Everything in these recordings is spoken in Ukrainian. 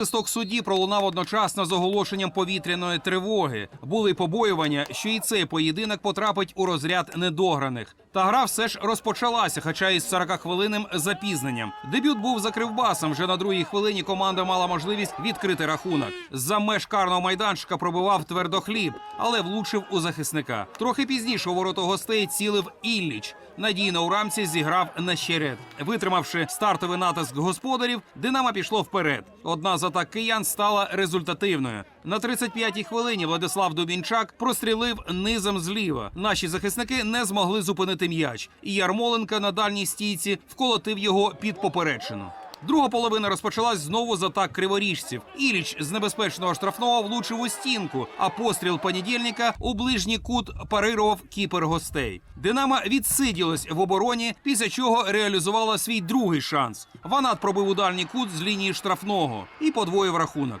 Свисток судді пролунав одночасно з оголошенням повітряної тривоги. Були побоювання, що і цей поєдинок потрапить у розряд недограних. Та гра все ж розпочалася, хоча із 40 хвилинним запізненням. Дебют був за кривбасом. Вже на другій хвилині команда мала можливість відкрити рахунок. За меж карного майданчика пробивав твердохліб, але влучив у захисника. Трохи пізніше у ворота гостей цілив Ілліч. Надійно у рамці зіграв на щерет. Витримавши стартовий натиск господарів, Динамо пішло вперед. Одна з атак киян стала результативною. На 35-й хвилині Владислав Дубінчак прострілив низом зліва. Наші захисники не змогли зупинити м'яч, і Ярмоленка на дальній стійці вколотив його під поперечину. Друга половина розпочалась знову з атак криворіжців. Іліч з небезпечного штрафного влучив у стінку, а постріл понедільника у ближній кут парирував кіпер гостей. Динамо відсиділось в обороні, після чого реалізувала свій другий шанс. Ванат пробив у дальній кут з лінії штрафного і подвоїв рахунок.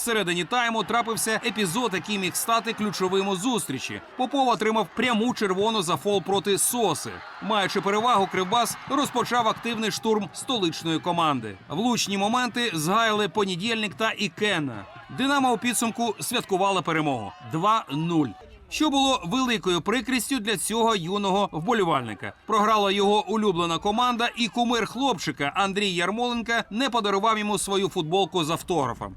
Всередині тайму трапився епізод, який міг стати ключовим у зустрічі. Попов отримав пряму червону за фол проти Соси. Маючи перевагу, Кривбас розпочав активний штурм столичної команди. Влучні моменти згаяли понедільник та Ікена. Динамо у підсумку святкувала перемогу 2-0. Що було великою прикрістю для цього юного вболівальника. Програла його улюблена команда, і кумир хлопчика Андрій Ярмоленка не подарував йому свою футболку з автографом.